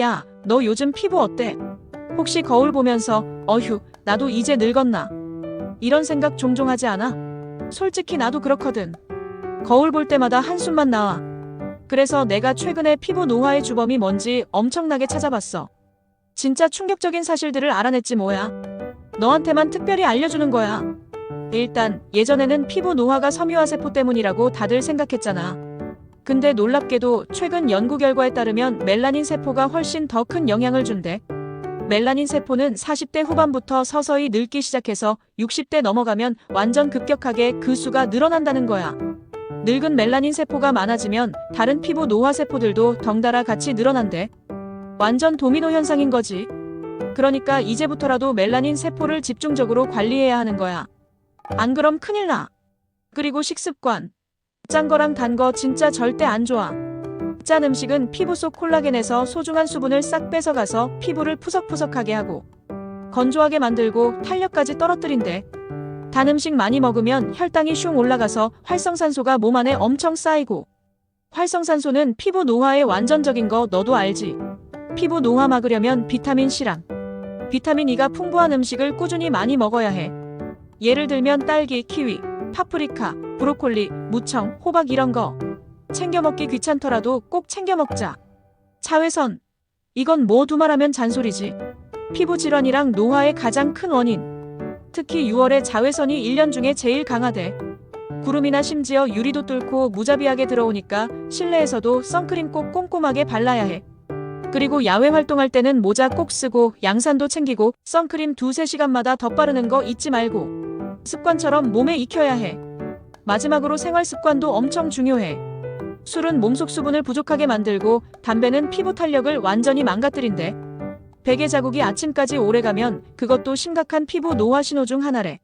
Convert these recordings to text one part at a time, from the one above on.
야, 너 요즘 피부 어때? 혹시 거울 보면서 어휴, 나도 이제 늙었나? 이런 생각 종종 하지 않아? 솔직히 나도 그렇거든. 거울 볼 때마다 한숨만 나와. 그래서 내가 최근에 피부 노화의 주범이 뭔지 엄청나게 찾아봤어. 진짜 충격적인 사실들을 알아냈지 뭐야. 너한테만 특별히 알려주는 거야. 일단 예전에는 피부 노화가 섬유화 세포 때문이라고 다들 생각했잖아. 근데 놀랍게도 최근 연구 결과에 따르면 멜라닌 세포가 훨씬 더 큰 영향을 준대. 멜라닌 세포는 40대 후반부터 서서히 늙기 시작해서 60대 넘어가면 완전 급격하게 그 수가 늘어난다는 거야. 늙은 멜라닌 세포가 많아지면 다른 피부 노화 세포들도 덩달아 같이 늘어난대. 완전 도미노 현상인 거지. 그러니까 이제부터라도 멜라닌 세포를 집중적으로 관리해야 하는 거야. 안 그럼 큰일 나. 그리고 식습관. 짠 거랑 단 거 진짜 절대 안 좋아. 짠 음식은 피부 속 콜라겐에서 소중한 수분을 싹 뺏어가서 피부를 푸석푸석하게 하고 건조하게 만들고 탄력까지 떨어뜨린대. 단 음식 많이 먹으면 혈당이 슝 올라가서 활성산소가 몸 안에 엄청 쌓이고 활성산소는 피부 노화의 완전적인 거 너도 알지. 피부 노화 막으려면 비타민 C랑 비타민 E가 풍부한 음식을 꾸준히 많이 먹어야 해. 예를 들면 딸기, 키위, 파프리카, 브로콜리, 무청, 호박 이런 거. 챙겨 먹기 귀찮더라도 꼭 챙겨 먹자. 자외선. 이건 뭐 두말하면 잔소리지. 피부 질환이랑 노화의 가장 큰 원인. 특히 6월에 자외선이 1년 중에 제일 강하대. 구름이나 심지어 유리도 뚫고 무자비하게 들어오니까 실내에서도 선크림 꼭 꼼꼼하게 발라야 해. 그리고 야외 활동할 때는 모자 꼭 쓰고 양산도 챙기고 선크림 두세 시간마다 덧바르는 거 잊지 말고 습관처럼 몸에 익혀야 해. 마지막으로 생활 습관도 엄청 중요해. 술은 몸속 수분을 부족하게 만들고 담배는 피부 탄력을 완전히 망가뜨린대. 베개 자국이 아침까지 오래가면 그것도 심각한 피부 노화 신호 중 하나래.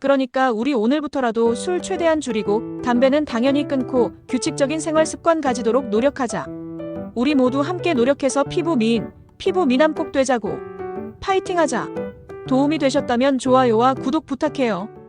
그러니까 우리 오늘부터라도 술 최대한 줄이고 담배는 당연히 끊고 규칙적인 생활 습관 가지도록 노력하자. 우리 모두 함께 노력해서 피부 미인, 피부 미남 꼭 되자고. 파이팅 하자. 도움이 되셨다면 좋아요와 구독 부탁해요.